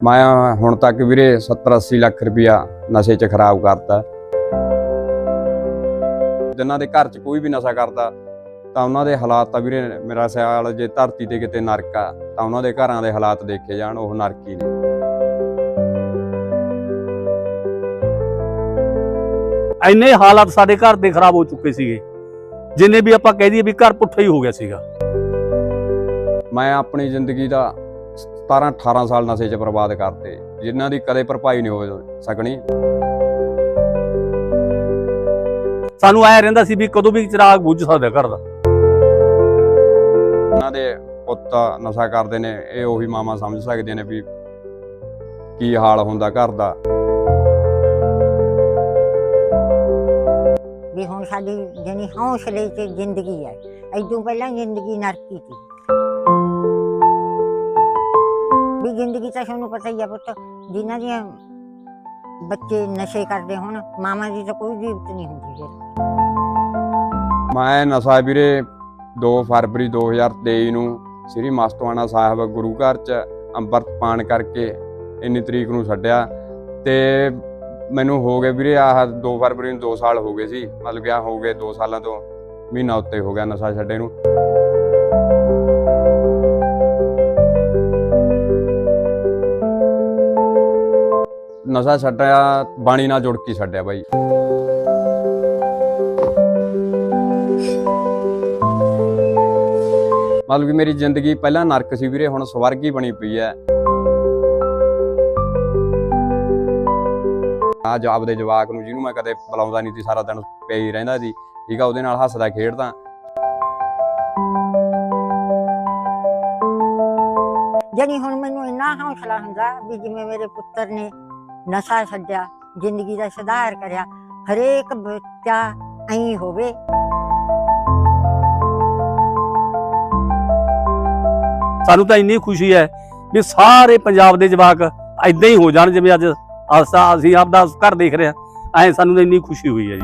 ਮੈਂ ਹੁਣ ਤੱਕ ਵੀਰੇ 70 80 ਲੱਖ ਰੁਪਇਆ ਨਸ਼ੇ 'ਚ ਖਰਾਬ ਕਰਤਾ। ਜਿਨ੍ਹਾਂ ਦੇ ਘਰ 'ਚ ਕੋਈ ਵੀ ਨਸ਼ਾ ਕਰਦਾ ਤਾਂ ਉਹਨਾਂ ਦੇ ਹਾਲਾਤ ਤਾਂ ਵੀਰੇ ਮੇਰਾ ਸਿਆਲ ਜੇ ਧਰਤੀ ਤੇ ਕਿਤੇ ਨਰਕ ਆ ਤਾਂ ਉਹਨਾਂ ਦੇ ਘਰਾਂ ਦੇ ਹਾਲਾਤ ਦੇਖੇ ਜਾਣ ਉਹ ਨਰਕ ਨੇ। ਇੰਨੇ ਹਾਲਾਤ ਸਾਡੇ ਘਰ ਦੇ ਖਰਾਬ ਹੋ ਚੁੱਕੇ ਸੀਗੇ ਜਿੰਨੇ ਵੀ ਆਪਾਂ ਕਹਿ ਦਈਏ ਵੀ ਘਰ ਪੁੱਠਾ ਹੀ ਹੋ ਗਿਆ ਸੀਗਾ। ਮੈਂ ਆਪਣੀ ਜ਼ਿੰਦਗੀ ਦਾ 17 18 ਸਾਲ ਨਸ਼ੇ 'ਚ ਬਰਬਾਦ ਕਰਤੇ। ਜਿਨ੍ਹਾਂ ਦੀ ਕਦੇ ਭਰਪਾਈ ਨਹੀਂ ਹੋ ਸਕਣੀ। ਸਾਨੂੰ ਐ ਰਹਿੰਦਾ ਸੀ ਵੀ ਕਦੋਂ ਵੀ ਚਿਰਾਗ ਬੁੱਝ ਸਕਦਾ ਘਰ ਦਾ। ਉਹਨਾਂ ਦੇ ਪੁੱਤ ਨਸ਼ਾ ਕਰਦੇ ਨੇ ਇਹ ਉਹੀ ਮਾਮਾ ਸਮਝ ਸਕਦੇ ਨੇ ਵੀ ਕੀ ਹਾਲ ਹੁੰਦਾ ਘਰ ਦਾ। ਵੀ ਹੁਣ ਸਾਡੀ ਜਣੀ ਹੌਸਲੇ 'ਚ ਜ਼ਿੰਦਗੀ ਹੈ ਐਦੋਂ ਪਹਿਲਾਂ ਜ਼ਿੰਦਗੀ ਨਰਕੀ ਸੀ। ਜ਼ਿੰਦਗੀ ਤਾਂ ਤੁਹਾਨੂੰ ਪਤਾ ਹੀ ਆ ਪੁੱਤ, ਜਿਨ੍ਹਾਂ ਦੀਆਂ ਬੱਚੇ ਨਸ਼ੇ ਕਰਦੇ ਹੁਣ ਮਾਮਾ ਦੀ ਤਾਂ ਕੋਈ ਜੀਵਤ ਨਹੀਂ ਹੁੰਦੀ ਫਿਰ। ਮੈਂ ਨਸ਼ਾ ਵੀਰੇ 2 ਫਰਵਰੀ 2023 ਨੂੰ ਸ੍ਰੀ ਮਸਤਵਾਣਾ ਸਾਹਿਬ ਗੁਰੂ ਘਰ ਚ ਅੰਮ੍ਰਿਤ ਪਾਣ ਕਰਕੇ ਇੰਨੀ ਤਰੀਕ ਨੂੰ ਛੱਡਿਆ ਤੇ ਮੈਨੂੰ ਹੋ ਗਏ ਵੀਰੇ ਆਹ 2 ਫਰਵਰੀ ਨੂੰ 2 ਸਾਲ ਹੋ ਗਏ ਸੀ, ਮਤਲਬ ਕਿ ਹੋ ਗਏ 2 ਸਾਲਾਂ ਤੋਂ ਮਹੀਨਾ ਉੱਤੇ ਹੋ ਗਿਆ ਨਸ਼ਾ ਛੱਡੇ ਨੂੰ। ਨਸ਼ਾ ਛੱਡਿਆ, ਬਾਣੀ ਨਾਲ ਜੁੜ ਕੇ ਛੱਡਿਆ ਬਾਈ। ਮਤਲਬ ਕਿ ਮੇਰੀ ਜ਼ਿੰਦਗੀ ਪਹਿਲਾਂ ਨਰਕ ਸੀ ਵੀਰੇ, ਹੁਣ ਸਵਰਗ ਹੀ ਬਣੀ ਪਈ ਐ ਆ ਜੋ ਆਪਦੇ ਜਵਾਕ ਨੂੰ, ਜਿਹਨੂੰ ਮੈਂ ਕਦੇ ਬੁਲਾਉਂਦਾ ਨਹੀਂ ਸੀ, ਸਾਰਾ ਦਿਨ ਪਿਆ ਹੀ ਰਹਿੰਦਾ ਸੀ, ਠੀਕ ਆ, ਉਹਦੇ ਨਾਲ ਹੱਸਦਾ, ਖੇਡਦਾ। ਜਣੀ ਹੁਣ ਮੈਨੂੰ ਇੰਨਾ ਹੌਸਲਾ ਹੁੰਦਾ ਵੀ ਜਿਵੇਂ ਮੇਰੇ ਪੁੱਤਰ ਨੇ ਨਸ਼ਾ ਛੱਡਿਆ ਜ਼ਿੰਦਗੀ ਦਾ ਸੁਧਾਰ ਕਰਿਆ ਹਰੇਕ ਬੱਚਾ ਐਂ ਹੋਵੇ। ਸਾਨੂੰ ਤਾਂ ਇੰਨੀ ਖੁਸ਼ੀ ਹੈ ਵੀ ਸਾਰੇ ਪੰਜਾਬ ਦੇ ਜਵਾਕ ਐਦਾਂ ਹੀ ਹੋ ਜਾਣ ਜਿਵੇਂ ਅੱਜ ਆਸਾ ਅਸੀਂ ਆਪਦਾ ਘਰ ਦੇਖ ਰਹੇ ਹਾਂ। ਐ ਸਾਨੂੰ ਤਾਂ ਇੰਨੀ ਖੁਸ਼ੀ ਹੋਈ ਹੈ ਜੀ।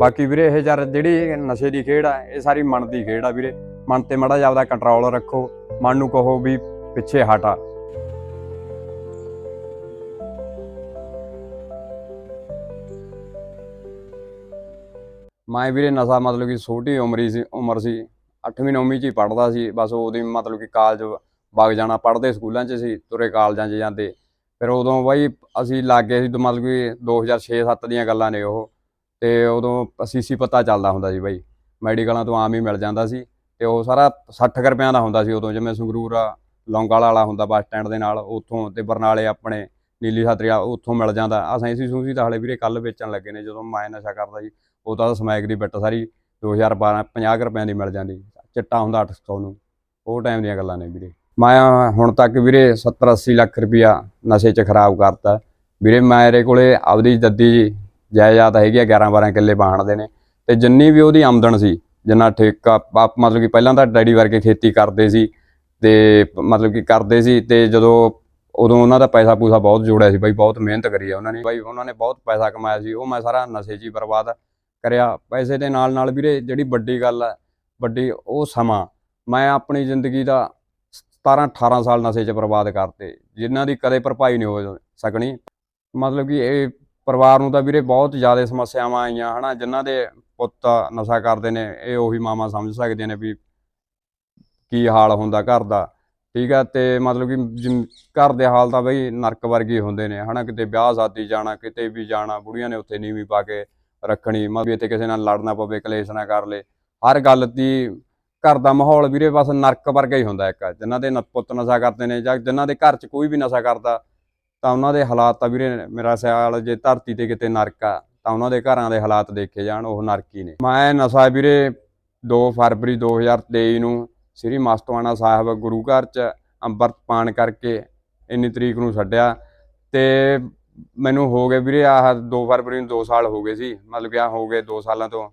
ਬਾਕੀ ਵੀਰੇ ਇਹ ਜਰ ਜਿਹੜੀ ਨਸ਼ੇ ਦੀ ਖੇਡ ਆ ਇਹ ਸਾਰੀ ਮਨ ਦੀ ਖੇਡ ਆ ਵੀਰੇ। ਮਨ ਤੇ ਮੜਾ ਜਿਹਾ ਆਪਦਾ ਕੰਟਰੋਲ ਰੱਖੋ, ਮਨ ਨੂੰ ਕਹੋ ਵੀ ਪਿੱਛੇ ਹਟਾ ਮੈਂ ਵੀਰੇ ਨਸ਼ਾ ਮਤਲਬ ਕਿ ਛੋਟੀ ਉਮਰੀ ਸੀ, ਉਮਰ ਸੀ 8ਵੀਂ 9ਵੀਂ ਚ ਹੀ ਪੜਦਾ ਸੀ, ਬਸ ਉਹਦੀ ਮਤਲਬ ਕਿ ਕਾਲਜ ਵਗ ਜਾਣਾ ਪੜਦੇ ਸਕੂਲਾਂ ਚ ਸੀ, ਤੁਰੇ ਕਾਲਜਾਂ 'ਚ ਜਾਂਦੇ। ਫਿਰ ਉਦੋਂ ਬਾਈ ਅਸੀਂ ਲੱਗ ਗਏ ਸੀ, ਮਤਲਬ ਕਿ 2006-7 ਦੀਆਂ ਗੱਲਾਂ ਨੇ ਉਹ। ਤੇ ਉਦੋਂ ਸੀਸੀ ਪਤਾ ਚੱਲਦਾ ਹੁੰਦਾ ਸੀ ਬਾਈ। ਮੈਡੀਕਲਾਂ ਤੋਂ ਆਮ ਹੀ ਮਿਲ ਜਾਂਦਾ ਸੀ। ਤੇ ਉਹ ਸਾਰਾ 60 ਕੁ ਰੁਪਇਆਂ ਦਾ ਹੁੰਦਾ ਸੀ ਉਦੋਂ, ਜਿਵੇਂ ਸੰਗਰੂਰ ਆ, ਲੌਂਗਾਲ ਵਾਲਾ ਹੁੰਦਾ ਬੱਸ ਸਟੈਂਡ ਦੇ ਨਾਲ, ਉੱਥੋਂ ਤੇ ਬਰਨਾਲੇ ਆਪਣੇ, ਨੀਲੀ ਸਾਤਰੀਆ ਉੱਥੋਂ ਮਿਲ ਜਾਂਦਾ। ਆ ਸੈਂਸੀ ਸੂਸੀ ਤਾਂ ਹਲੇ ਵੀਰੇ ਕੱਲ ਵੇਚਣ ਲੱਗੇ ਨੇ, ਜਦੋਂ ਮੈਂ ਨਸ਼ਾ ਕਰਦਾ ਸੀ ਉਹ ਤਾਂ ਸਮੈਕ ਦੀ ਬਿੱਟ ਸਾਰੀ 2012 50 ਕੁ ਰੁਪਇਆਂ ਦੀ ਮਿਲ ਜਾਂਦੀ। ਚਿੱਟਾ ਹੁੰਦਾ 800 ਨੂੰ। ਉਹ ਟਾਈਮ ਦੀਆਂ ਗੱਲਾਂ ਨੇ ਵੀਰੇ। ਮੈਂ ਹੁਣ ਤੱਕ ਵੀਰੇ 70 80 ਲੱਖ ਰੁਪਇਆ ਨਸ਼ੇ 'ਚ ਖਰਾਬ ਕਰਤਾ। ਵੀਰੇ ਮੇਰੇ ਕੋਲੇ ਆਪਦੀ ਜੱਦੀ ਜਾਇਦਾਦ ਹੈਗੀ ਆ 11 12 ਕਿੱਲੇ ਬਾਹਣ ਦੇ ਨੇ। ਤੇ ਜਿੰਨੀ ਵੀ ਉਹਦੀ ਆਮਦਨ ਸੀ ਜਿੰਨਾ ਠੇਕਾ ਪ- ਮਤਲਬ ਕਿ ਪਹਿਲਾਂ ਤਾਂ ਡੈਡੀ ਵਰਗੇ ਖੇਤੀ ਕਰਦੇ ਸੀ ਤੇ ਮਤਲਬ ਕਿ ਕਰਦੇ ਸੀ ਤੇ ਜਦੋਂ ਉਦੋਂ ਉਹਨਾਂ ਦਾ ਪੈਸਾ ਪੂਸਾ ਬਹੁਤ ਜੋੜਿਆ ਸੀ, ਬਾਈ ਬਹੁਤ ਮਿਹਨਤ ਕਰੀ ਆ ਉਹਨਾਂ ਨੇ, ਬਾਈ ਉਹਨਾਂ ਨੇ ਬਹੁਤ ਪੈਸਾ ਕਮਾਇਆ ਸੀ, ਉਹ ਮੈਂ ਸਾਰਾ ਨਸ਼ੇ 'ਚ ਹੀ ਬਰਬਾਦ ਕਰਿਆ। ਪੈਸੇ ਦੇ ਨਾਲ ਨਾਲ ਵੀਰੇ ਜਿਹੜੀ ਵੱਡੀ ਗੱਲ ਹੈ ਵੱਡੀ ਉਹ ਸਮਾਂ, ਮੈਂ ਆਪਣੀ ਜ਼ਿੰਦਗੀ ਦਾ 17 18 ਸਾਲ ਨਸ਼ੇ 'ਚ ਬਰਬਾਦ ਕਰਤੇ, ਜਿਨ੍ਹਾਂ ਦੀ ਕਦੇ ਭਰਪਾਈ ਨਹੀਂ ਹੋ ਸਕਣੀ। ਮਤਲਬ ਕਿ ਇਹ ਪਰਿਵਾਰ ਨੂੰ ਤਾਂ ਵੀਰੇ ਬਹੁਤ ਜ਼ਿਆਦਾ ਸਮੱਸਿਆਵਾਂ ਆਈਆਂ, ਹਨਾ, ਜਿਨ੍ਹਾਂ ਦੇ ਪੁੱਤ ਨਸ਼ਾ ਕਰਦੇ ਨੇ, ਇਹ ਉਹੀ ਮਾਮਾ ਸਮਝ ਸਕਦੇ ਨੇ ਵੀ ਕੀ ਹਾਲ ਹੁੰਦਾ ਘਰ ਦਾ। ਠੀਕ ਆ, ਤੇ ਮਤਲਬ ਕਿ ਜਿਮ- ਘਰ ਦੇ ਹਾਲ ਤਾਂ ਬਈ ਨਰਕ ਵਰਗੇ ਹੁੰਦੇ ਨੇ, ਹਨਾ? ਕਿਤੇ ਵਿਆਹ ਸ਼ਾਦੀ ਜਾਣਾ, ਕਿਤੇ ਵੀ ਜਾਣਾ, ਬੁੜੀਆਂ ਨੇ ਉੱਥੇ ਨੀਵੀਂ ਪਾ ਕੇ ਰੱਖਣੀ, ਮਤਲਬ ਇੱਥੇ ਕਿਸੇ ਨਾਲ ਲੜਨਾ ਪਵੇ, ਕਲੇਸ਼ ਨਾ ਕਰ ਲੇ। ਹਰ ਗੱਲ ਦੀ ਘਰ ਦਾ ਮਾਹੌਲ ਵੀਰੇ ਬਸ ਨਰਕ ਵਰਗਾ ਹੀ ਹੁੰਦਾ ਇੱਕ, ਜਿਨ੍ਹਾਂ ਦੇ ਨ- ਪੁੱਤ ਨਸ਼ਾ ਕਰਦੇ ਨੇ ਜਾਂ ਜਿਨ੍ਹਾਂ ਦੇ ਘਰ 'ਚ ਕੋਈ ਵੀ ਨਸ਼ਾ ਕਰਦਾ, ਤਾਂ ਉਹਨਾਂ ਦੇ ਹਾਲਾਤ ਤਾਂ ਵੀਰੇ ਮੇਰਾ ਸਿਆਲ ਜੇ ਧਰਤੀ ਤੇ ਕਿਤੇ ਨਰਕ ਆ। ਤਾਂ ਉਹਨਾਂ ਦੇ ਘਰਾਂ ਦੇ ਹਾਲਾਤ ਦੇਖੇ ਜਾਣ, ਉਹ ਨਰਕੀ ਨੇ। ਮੈਂ ਨਸ਼ਾ ਵੀਰੇ 2 ਫਰਵਰੀ 2023 ਨੂੰ ਸ੍ਰੀ ਮਸਤਵਾਣਾ ਸਾਹਿਬ ਗੁਰੂ ਘਰ 'ਚ ਅੰਮ੍ਰਿਤ ਪਾਣ ਕਰਕੇ ਇੰਨੀ ਤਰੀਕ ਨੂੰ ਛੱਡਿਆ ਤੇ ਮੈਨੂੰ ਹੋ ਗਏ ਵੀਰੇ ਆਹ 2 ਫਰਵਰੀ ਨੂੰ 2 ਸਾਲ ਹੋ ਗਏ ਸੀ। ਮਤਲਬ ਕਿ ਆ ਹੋ ਗਏ 2 ਸਾਲਾਂ ਤੋਂ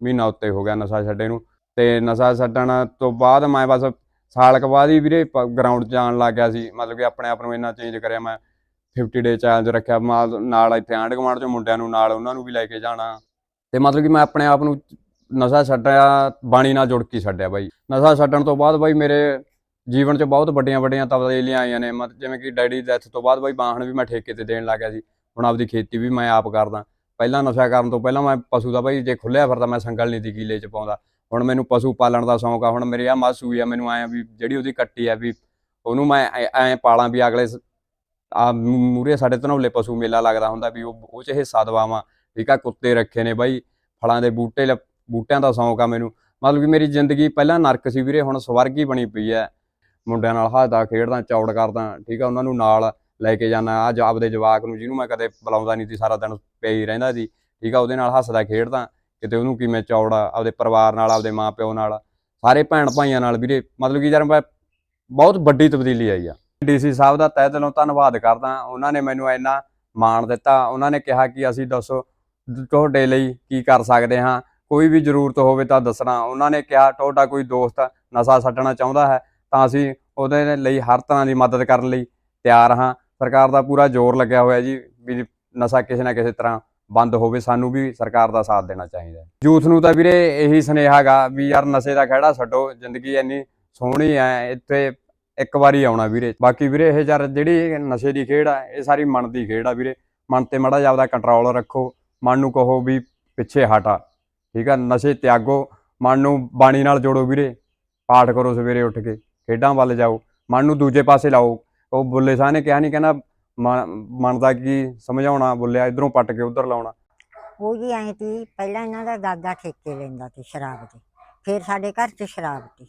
ਮਹੀਨਾ ਉੱਤੇ ਹੋ ਗਿਆ ਨਸ਼ਾ ਛੱਡੇ ਨੂੰ। ਤੇ ਨਸ਼ਾ ਛੱਡਣ ਤੋਂ ਬਾਅਦ ਮੈਂ ਬਸ ਸਾਲ ਕੁ ਬਾਅਦ ਹੀ ਵੀਰੇ ਗਰਾਊਂਡ 'ਚ ਆਉਣ ਲੱਗ ਗਿਆ ਸੀ। ਮਤਲਬ ਕਿ ਆਪਣੇ ਆਪ ਨੂੰ ਇੰਨਾ ਚੇਂਜ ਕਰਿਆ ਮੈਂ। 50 ਡੇ ਚੈਲੰਜ ਰੱਖਿਆ ਨਾਲ ਨਾਲ ਇੱਥੇ ਆਂਢ ਗੁਆਂਢ ਚੋਂ ਮੁੰਡਿਆਂ ਨੂੰ, ਨਾਲ ਉਹਨਾਂ ਨੂੰ ਵੀ ਲੈ ਕੇ ਜਾਣਾ। ਤੇ ਮਤਲਬ ਕਿ ਮੈਂ ਆਪਣੇ ਆਪ ਨੂੰ ਨਸ਼ਾ ਛੱਡਿਆ, ਬਾਣੀ ਨਾਲ ਜੁੜ ਕੇ ਛੱਡਿਆ ਬਾਈ। ਨਸ਼ਾ ਛੱਡਣ ਤੋਂ ਬਾਅਦ ਬਾਈ ਮੇਰੇ ਜੀਵਨ 'ਚ ਬਹੁਤ ਵੱਡੀਆਂ ਵੱਡੀਆਂ ਤਬਦੀਲੀਆਂ ਆਈਆਂ ਨੇ। ਮਤ, ਜਿਵੇਂ ਕਿ ਡੈਡੀ ਦੀ ਡੈਥ ਤੋਂ ਬਾਅਦ ਬਾਈ ਬਾਹਣ ਵੀ ਮੈਂ ਠੇਕੇ ਤੇ ਦੇਣ ਲੱਗ ਗਿਆ ਸੀ। ਹੁਣ ਆਪਦੀ ਖੇਤੀ ਵੀ ਮੈਂ ਆਪ ਕਰਦਾ। ਪਹਿਲਾਂ ਨਸ਼ਾ ਕਰਨ ਤੋਂ ਪਹਿਲਾਂ ਮੈਂ ਪਸ਼ੂ ਦਾ ਬਾਈ ਜੇ ਖੁੱਲਿਆ ਫਿਰਦਾ, ਮੈਂ ਸੰਗਲ ਨਹੀਂ ਦੀ ਕੀਲੇ 'ਚ ਪਾਉਂਦਾ। ਹੁਣ ਮੈਨੂੰ ਪਸ਼ੂ ਪਾਲਣ ਦਾ ਸ਼ੌਂਕ ਆ। ਹੁਣ ਮੇਰੇ ਆ ਮੱਝ ਆ। ਮੈਨੂੰ ਆਇਆ ਵੀ ਜਿਹੜੀ ਉਹਦੀ ਕੱਟੀ ਆ ਵੀ ਉਹਨੂੰ ਮੈਂ ਐ- ਐਂ ਪਾਲਾਂ ਵੀ ਅਗਲੇ ਆ ਮੂਰੇ ਸਾਡੇ ਧਨੌਲੇ ਪਸ਼ੂ ਮੇਲਾ ਲੱਗਦਾ ਹੁੰਦਾ ਵੀ ਉਹ ਉਹ 'ਚ ਹਿੱਸਾ ਦਵਾਵਾਂ। ਠੀਕ ਆ, ਕੁੱਤੇ ਰੱਖੇ ਨੇ ਬਾਈ, ਫਲਾਂ ਦੇ ਬੂਟੇ ਲ- ਬੂਟਿਆਂ ਦਾ ਸ਼ੌਂਕ ਆ ਮੈਨੂੰ। ਮਤਲਬ ਕਿ ਮੇਰੀ ਜ਼ਿੰਦਗੀ ਪਹਿਲਾਂ ਨਰਕ ਸੀ ਵੀਰੇ, ਹੁਣ ਸਵਰਗ ਹੀ ਬਣੀ ਪਈ ਐ। ਮੁੰਡਿਆਂ ਨਾਲ ਹੱਸਦਾ, ਖੇਡਦਾ, ਚੌੜ ਕਰਦਾ, ਠੀਕ ਆ, ਉਹਨਾਂ ਨੂੰ ਨਾਲ ਲੈ ਕੇ ਜਾਣਾ ਅੱਜ ਆਪਦੇ ਜਵਾਕ ਨੂੰ ਜਿਹਨੂੰ ਮੈਂ ਕਦੇ ਬੁਲਾਉਂਦਾ ਨਹੀਂ ਸੀ, ਸਾਰਾ ਦਿਨ ਪਿਆ ਹੀ ਰਹਿੰਦਾ ਸੀ। ਠੀਕ ਆ, ਉਹਦੇ ਨਾਲ ਹੱਸਦਾ, ਖੇਡਦਾ, ਕਿਤੇ ਉਹਨੂੰ ਕਿਵੇਂ ਚੌੜਾ ਆਪਦੇ ਪਰਿਵਾਰ ਨਾਲ, ਆਪਦੇ ਮਾਪਿਓ ਨਾਲ। ਸਾਰੇ ਭੈਣ ਭਾਈਆਂ ਨਾਲ ਵੀਰੇ, ਮਤਲਬ ਕਿ ਯਾਰ ਮੈਂ ਬਹੁਤ ਵੱਡੀ ਤਬਦੀਲੀ ਆਈ ਆ। ਡੀਸੀ ਸਾਹਿਬ ਦਾ ਤਹਿ ਦਿਲੋਂ ਧੰਨਵਾਦ ਕਰਦਾ ਉਹਨਾਂ ਨੇ ਮੈਨੂੰ ਇੰਨਾ ਮਾਣ ਦਿੱਤਾ। ਉਹਨਾਂ ਨੇ ਕਿਹਾ ਕਿ ਅਸੀਂ ਦੱਸੋ ਤੁਹਾਡੇ ਲਈ ਕੀ ਕਰ ਸਕਦੇ ਹਾਂ। ਕੋਈ ਵੀ ਜ਼ਰੂਰਤ ਹੋਵੇ ਤਾਂ ਦੱਸਣਾ। ਉਹਨਾਂ ਨੇ ਕਿਹਾ, ਤੁਹਾਡਾ ਕੋਈ ਦੋਸਤ ਨਸ਼ਾ ਛੱਡਣਾ ਚਾਹੁੰਦਾ ਹੈ ਤਾਂ ਅਸੀਂ ਉਹਦੇ ਲਈ ਹਰ ਤਰ੍ਹਾਂ ਦੀ ਮਦਦ ਕਰਨ ਲਈ ਤਿਆਰ ਹਾਂ। ਸਰਕਾਰ ਦਾ ਪੂਰਾ ਜ਼ੋਰ ਲੱਗਿਆ ਹੋਇਆ ਜੀ ਵੀ ਨਸ਼ਾ ਕਿਸੇ ਨਾ ਕਿਸੇ ਤਰ੍ਹਾਂ ਬੰਦ ਹੋਵੇ। ਸਾਨੂੰ ਵੀ ਸਰਕਾਰ ਦਾ ਸਾਥ ਦੇਣਾ ਚਾਹੀਦਾ ਹੈ। ਯੂਥ ਨੂੰ ਤਾਂ ਵੀਰੇ ਇਹੀ ਸੁਨੇਹਾ ਗਾ ਵੀ ਯਾਰ ਨਸ਼ੇ ਦਾ ਖਹਿੜਾ ਛੱਡੋ। ਜ਼ਿੰਦਗੀ ਇੰਨੀ ਸੋਹਣੀ ਹੈ। ਇੱਥੇ ਇੱਕ ਵਾਰੀ ਆਉਣਾ ਵੀਰੇ। ਬਾਕੀ ਵੀਰੇ ਇਹ ਯਾਰ ਜਿਹੜੀ ਨਸ਼ੇ ਦੀ ਖੇਡ ਆ, ਇਹ ਸਾਰੀ ਮਨ ਦੀ ਖੇਡ ਆ ਵੀਰੇ। ਮਨ ਤੇ ਮੜਾ ਆਪਦਾ ਕੰਟਰੋਲ ਰੱਖੋ। ਮਨ ਨੂੰ ਕਹੋ ਵੀ ਪਿੱਛੇ ਹਟਾ ਠੀਕ ਆ, ਨਸ਼ੇ ਤਿਆਗੋ। ਮਨ ਨੂੰ ਬਾਣੀ ਨਾਲ ਜੋੜੋ ਵੀਰੇ। ਪਾਠ ਕਰੋ ਸਵੇਰੇ ਉੱਠ ਕੇ। ਖੇਡਾਂ ਵੱਲ ਜਾਓ। ਮਨ ਨੂੰ ਦੂਜੇ ਪਾਸੇ ਲਾਓ। ਉਹ ਬੁੱਲੇ ਸ਼ਾਹ ਨੇ ਕਿਹਾ ਨਹੀਂ ਕਹਿੰਦਾ ਮਨ ਦਾ ਕੀ ਸਮਝਾਉਣਾ? ਬੁੱਲਿਆ, ਇਧਰੋਂ ਪੱਟ ਕੇ ਉਧਰ ਲਾਉਣਾ। ਉਹ ਜੀ ਐਂ ਤੀ ਪਹਿਲਾਂ ਇਹਨਾਂ ਦਾ ਦਾਦਾ ਠੇਕੇ ਲੈਂਦਾ ਸੀ ਸ਼ਰਾਬ ਦੇ। ਫਿਰ ਸਾਡੇ ਘਰ 'ਚ ਸ਼ਰਾਬ ਤੀ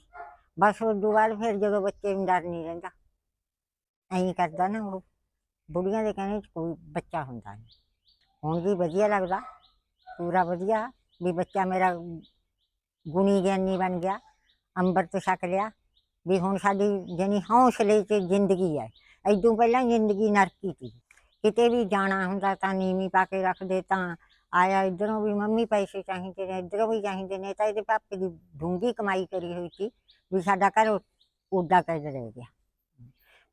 ਬਸ ਉਸ ਤੋਂ ਬਾਅਦ ਫਿਰ ਜਦੋਂ ਬੱਚੇ ਨੂੰ ਡਰ ਨਹੀਂ ਰਹਿੰਦਾ ਐਂ ਕਰਦਾ ਨਾ ਉਹ ਬੁੜੀਆਂ ਦੇ ਕਹਿਣੇ 'ਚ ਕੋਈ ਬੱਚਾ ਹੁੰਦਾ ਨਹੀਂ ਹੁਣ ਵੀ ਵਧੀਆ ਲੱਗਦਾ ਪੂਰਾ ਵਧੀਆ ਵੀ ਬੱਚਾ ਮੇਰਾ ਗੁਣੀ ਗਿਆਨੀ ਬਣ ਗਿਆ ਅੰਮ੍ਰਿਤ ਛਕ ਲਿਆ ਵੀ ਹੁਣ ਸਾਡੀ ਜਾਨੀ ਹੌਸਲੇ 'ਚ ਜ਼ਿੰਦਗੀ ਹੈ ਐਦੋਂ ਪਹਿਲਾਂ ਜ਼ਿੰਦਗੀ ਨਰਕੀ ਸੀ ਕਿਤੇ ਵੀ ਜਾਣਾ ਹੁੰਦਾ ਤਾਂ ਨੀਵੀਂ ਪਾ ਕੇ ਰੱਖਦੇ ਤਾਂ ਆਇਆ ਇਧਰੋਂ ਵੀ ਮੰਮੀ ਪੈਸੇ ਚਾਹੀਦੇ ਨੇ ਇਧਰੋਂ ਵੀ ਚਾਹੀਦੇ ਨੇ ਤਾਂ ਇਹਦੇ ਪਾਪੇ ਦੀ ਡੂੰਗੀ ਕਮਾਈ ਕਰੀ ਹੋਈ ਸੀ ਵੀ ਸਾਡਾ ਘਰ ਉੱਡਾ ਕਰ ਰਹਿ ਗਿਆ।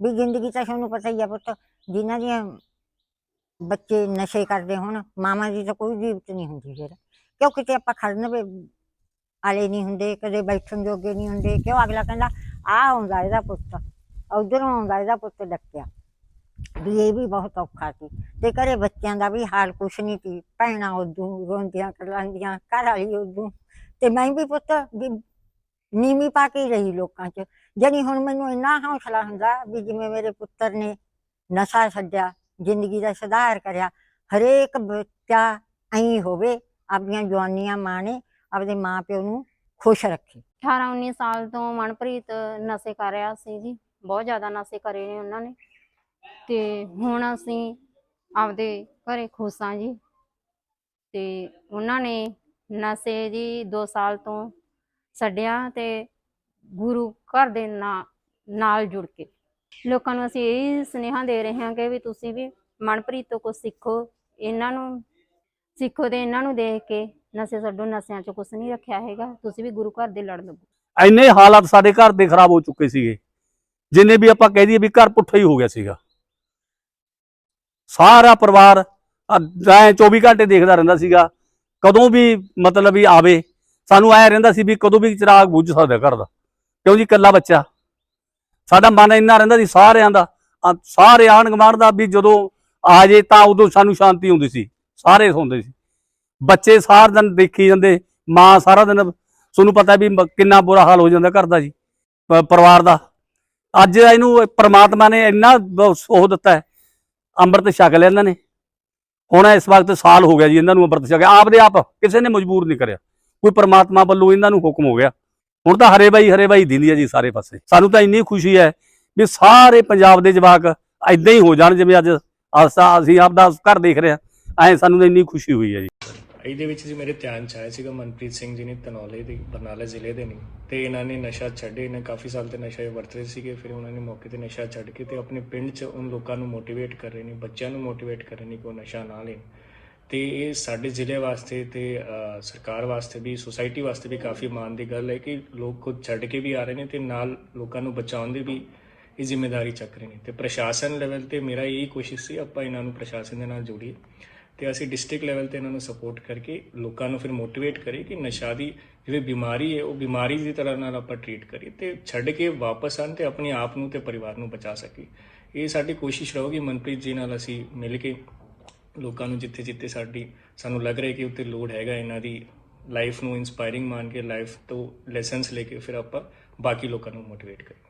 ਵੀ ਜ਼ਿੰਦਗੀ ਤਾਂ ਤੁਹਾਨੂੰ ਪਤਾ ਹੀ ਆ ਪੁੱਤ, ਜਿਨ੍ਹਾਂ ਦੀਆਂ ਬੱਚੇ ਨਸ਼ੇ ਕਰਦੇ ਹੋਣ ਮਾਮਾ ਦੀ ਤਾਂ ਕੋਈ ਜੀਵਤ ਨਹੀਂ ਹੁੰਦੀ ਫਿਰ। ਕਿਉਂ ਕਿਤੇ ਆਪਾਂ ਖੜਨ ਵੇ ਆਲੇ ਨਹੀਂ ਹੁੰਦੇ, ਕਦੇ ਬੈਠਣ ਜੋਗੇ ਨਹੀਂ ਹੁੰਦੇ, ਕਿਉਂ ਅਗਲਾ ਕਹਿੰਦਾ ਆ ਆਉਂਦਾ ਇਹਦਾ ਪੁੱਤ ਉਧਰੋਂ ਆਉਂਦਾ ਇਹਦਾ ਪੁੱਤ ਡੱਕਿਆ। ਵੀ ਇਹ ਵੀ ਬਹੁਤ ਔਖਾ ਸੀ। ਤੇ ਘਰੇ ਬੱਚਿਆਂ ਦਾ ਵੀ ਹਾਲ ਕੁਛ ਨਹੀਂ ਸੀ। ਭੈਣਾਂ ਉਦੋਂ ਰੋਂਦੀਆਂ ਕਰਲਾਂਦੀਆਂ ਘਰ ਵਾਲੀ ਉਦੋਂ ਤੇ ਮੈਂ ਵੀ ਪੁੱਤ, ਵੀ ਨੀਵੀਂ ਪਾ ਕੇ ਹੀ ਰਹੀ ਲੋਕਾਂ 'ਚ। ਜਾਣੀ ਹੁਣ ਮੈਨੂੰ ਇੰਨਾ ਹੌਸਲਾ ਹੁੰਦਾ ਵੀ ਜਿਵੇਂ ਮੇਰੇ ਪੁੱਤਰ ਨੇ ਨਸ਼ਾ ਛੱਡਿਆ, ਜ਼ਿੰਦਗੀ ਦਾ ਸੁਧਾਰ ਕਰਿਆ, ਹਰੇਕ ਬੱਚਾ ਐਂ ਹੋਵੇ, ਆਪਣੀਆਂ ਜਵਾਨੀਆਂ ਮਾਣੇ ਆਪਦੇ ਮਾਂ ਪਿਓ ਨੂੰ ਖੁਸ਼ ਰੱਖੇ। 18 19 ਸਾਲ ਤੋਂ ਮਨਪ੍ਰੀਤ ਨਸ਼ੇ ਕਰ ਰਿਹਾ ਸੀ ਜੀ। ਬਹੁਤ ਜ਼ਿਆਦਾ ਨਸ਼ੇ ਕਰੇ ਨੇ ਉਹਨਾਂ ਨੇ। ਤੇ ਹੁਣ ਅਸੀਂ ਆਪਦੇ ਘਰੇ ਖੁਸ਼ ਹਾਂ ਜੀ। ਤੇ ਉਹਨਾਂ ਨੇ ਨਸ਼ੇ ਜੀ 2 ਸਾਲ ਤੋਂ ਛੱਡਿਆ ਤੇ ਗੁਰੂ ਘਰ ਦੇ ਨਾਲ ਜੁੜ ਕੇ। ਲੋਕਾਂ ਨੂੰ ਅਸੀਂ ਇਹ ਸੁਨੇਹਾ ਦੇ ਰਹੇ ਹਾਂ ਕਿ ਵੀ ਤੁਸੀਂ ਵੀ ਮਨਪ੍ਰੀਤ ਤੋਂ ਕੁਝ ਸਿੱਖੋ, ਇਹਨਾਂ ਨੂੰ ਸਿੱਖੋ ਤੇ ਇਹਨਾਂ ਨੂੰ ਦੇਖ ਕੇ ਨਸ਼ੇ ਛੱਡੋ, ਨਸ਼ਿਆਂ 'ਚ ਕੁਝ ਨਹੀਂ ਰੱਖਿਆ ਹੈਗਾ, ਤੁਸੀਂ ਵੀ ਗੁਰੂ ਘਰ ਦੇ ਲੜ ਲੱਗੋ। ਇੰਨੇ ਹਾਲਾਤ ਸਾਡੇ ਘਰ ਦੇ ਖਰਾਬ ਹੋ ਚੁੱਕੇ ਸੀਗੇ, ਜਿੰਨੇ ਵੀ ਆਪਾਂ ਕਹਿ ਦਈਏ ਵੀ ਘਰ ਪੁੱਠਾ ਹੀ ਹੋ ਗਿਆ ਸੀਗਾ। ਸਾਰਾ ਪਰਿਵਾਰ ਐ 24 ਘੰਟੇ ਦੇਖਦਾ ਰਹਿੰਦਾ ਸੀਗਾ, ਕਦੋਂ ਵੀ ਮਤਲਬ ਵੀ ਆਵੇ ਸਾਨੂੰ ਐ ਰਹਿੰਦਾ ਸੀ ਵੀ ਕਦੋਂ ਵੀ ਚਿਰਾਗ ਬੁੱਝ ਸਕਦਾ ਘਰ ਦਾ। ਕਿਉਂ ਜੀ ਇਕੱਲਾ ਬੱਚਾ? ਸਾਡਾ ਮਨ ਇੰਨਾ ਰਹਿੰਦਾ ਸੀ ਸਾਰਿਆਂ ਦਾ। ਸਾਰੇ ਆਣ ਗੁਆਂਢ ਦਾ ਵੀ ਜਦੋਂ ਆ ਜੇ ਤਾਂ ਉਦੋਂ ਸਾਨੂੰ ਸ਼ਾਂਤੀ ਹੁੰਦੀ ਸੀ। ਸਾਰੇ ਸੌਂਦੇ ਸੀ। ਬੱਚੇ ਸਾਰਾ ਦਿਨ ਦੇਖੀ ਜਾਂਦੇ, ਮਾਂ ਸਾਰਾ ਦਿਨ ਤੁਹਾਨੂੰ ਪਤਾ ਵੀ ਕਿੰਨਾ ਬੁਰਾ ਹਾਲ ਹੋ ਜਾਂਦਾ ਘਰ ਦਾ ਜੀ ਪਰਿਵਾਰ ਦਾ। ਅੱਜ ਇਹਨੂੰ ਪ੍ਰਮਾਤਮਾ ਨੇ ਇੰਨਾ ਬ- ਉਹ ਦਿੱਤਾ ਹੈ, ਅੰਮ੍ਰਿਤ ਛਕ ਲਿਆ ਇਹਨਾਂ ਨੇ। ਹੁਣ ਇਸ ਵਕਤ ਸਾਲ ਹੋ ਗਿਆ ਜੀ ਇਹਨਾਂ ਨੂੰ ਅੰਮ੍ਰਿਤ ਛਕਿਆ ਆਪਦੇ ਆਪ, ਕਿਸੇ ਨੇ ਮਜਬੂਰ ਨਹੀਂ ਕਰਿਆ। ਕੋਈ ਪ੍ਰਮਾਤਮਾ ਵੱਲੋਂ ਇਹਨਾਂ ਨੂੰ ਹੁਕਮ ਹੋ ਗਿਆ। ਹੁਣ ਤਾਂ ਹਰੇ ਬਾਈ ਹਰੇ ਬਾਈ ਦਿੰਦੀ ਹੈ ਜੀ ਸਾਰੇ ਪਾਸੇ। ਸਾਨੂੰ ਤਾਂ ਇੰਨੀ ਖੁਸ਼ੀ ਹੈ ਵੀ ਸਾਰੇ ਪੰਜਾਬ ਦੇ ਜਵਾਕ ਐਦਾਂ ਹੀ ਹੋ ਜਾਣ, ਜਿਵੇਂ ਅੱਜ ਅਸਾਂ ਅਸੀਂ ਆਪਦਾ ਘਰ ਦੇਖ ਰਹੇ ਹਾਂ। ਐ ਸਾਨੂੰ ਇੰਨੀ ਖੁਸ਼ੀ ਹੋਈ ਹੈ ਜੀ। ਇਹਦੇ ਵਿੱਚ ਜੀ ਮੇਰੇ ਧਿਆਨ ਚ ਆਇਆ ਸੀਗਾ ਮਨਪ੍ਰੀਤ ਸਿੰਘ ਜੀ ਨੇ ਤਨੌਲੇ ਦੇ, ਬਰਨਾਲਾ ਜ਼ਿਲ੍ਹੇ ਦੇ ਨੇ। ਤੇ ਇਹਨਾਂ ਨੇ ਨਸ਼ਾ ਛੱਡੇ, ਇਹਨਾਂ ਕਾਫੀ ਸਾਲ ਤੇ ਨਸ਼ਾ ਵਰਤਦੇ ਸੀਗੇ, ਫਿਰ ਉਹਨਾਂ ਨੇ ਮੌਕੇ ਤੇ ਨਸ਼ਾ ਛੱਡ ਕੇ ਤੇ ਆਪਣੇ ਪਿੰਡ 'ਚ ਉਹਨਾਂ ਲੋਕਾਂ ਨੂੰ ਮੋਟੀਵੇਟ ਕਰ ਰਹੇ ਨੇ, ਬੱਚਿਆਂ ਨੂੰ ਮੋਟੀਵੇਟ ਕਰ ਰਹੇ ਨੇ ਕਿ ਉਹ ਨਸ਼ਾ ਨਾ ਲੈਣ। ਤੇ ਇਹ ਸਾਡੇ ਜ਼ਿਲ੍ਹੇ ਵਾਸਤੇ ਤੇ ਸਰਕਾਰ ਵਾਸਤੇ ਵੀ ਸੁਸਾਇਟੀ ਵਾਸਤੇ ਵੀ ਕਾਫੀ ਮਾਣ ਦੀ ਗੱਲ ਹੈ ਕਿ ਲੋਕ ਖੁਦ ਛੱਡ ਕੇ ਵੀ ਆ ਰਹੇ ਨੇ ਤੇ ਨਾਲ ਲੋਕਾਂ ਨੂੰ ਬਚਾਉਣ ਦੀ ਵੀ ਇਹ ਜ਼ਿੰਮੇਵਾਰੀ ਚੱਕ ਰਹੇ ਨੇ। ਤੇ ਪ੍ਰਸ਼ਾਸਨ ਲੈਵਲ ਤੇ ਮੇਰਾ ਇਹੀ ਕੋਸ਼ਿਸ਼ ਸੀ, ਆਪਾਂ ਇਹਨਾਂ ਨੂੰ ਪ੍ਰਸ਼ਾਸਨ ਦੇ ਨਾਲ ਜੋੜੀਏ ਤੇ ਅਸੀਂ ਡਿਸਟ੍ਰਿਕਟ ਲੈਵਲ ਤੇ ਇਹਨਾਂ ਨੂੰ ਸਪੋਰਟ ਕਰਕੇ ਲੋਕਾਂ ਨੂੰ ਫਿਰ ਮੋਟੀਵੇਟ ਕਰੀਏ ਕਿ ਨਸ਼ਾ ਦੀ ਜਿਹੜੀ ਬਿਮਾਰੀ ਹੈ, ਉਹ ਬਿਮਾਰੀ ਦੀ ਤਰ੍ਹਾਂ ਨਾਲ ਆਪਾਂ ਟ੍ਰੀਟ ਕਰੀਏ ਤੇ ਛੱਡ ਕੇ ਵਾਪਸ ਆਣ ਤੇ ਆਪਣੇ ਆਪ ਨੂੰ ਤੇ ਪਰਿਵਾਰ ਨੂੰ ਬਚਾ ਸਕੀਏ। ਇਹ ਸਾਡੀ ਕੋਸ਼ਿਸ਼ ਰਹੂਗੀ, ਮਨਪ੍ਰੀਤ ਜੀ ਨਾਲ ਅਸੀਂ ਮਿਲ ਕੇ ਲੋਕਾਂ ਨੂੰ ਜਿੱਥੇ ਜਿੱਥੇ ਸਾਡੀ, ਸਾਨੂੰ ਲੱਗ ਰਿਹਾ ਕਿ ਉੱਤੇ ਲੋਡ ਹੈਗਾ ਇਹਨਾਂ ਦੀ ਲਾਈਫ ਨੂੰ ਇਨਸਪਾਇਰਿੰਗ ਮੰਨ ਕੇ ਲਾਈਫ ਤੋਂ ਲੈਸਨਸ ਲੈ ਕੇ ਫਿਰ ਆਪਾਂ ਬਾਕੀ ਲੋਕਾਂ ਨੂੰ ਮੋਟੀਵੇਟ ਕਰੀਏ।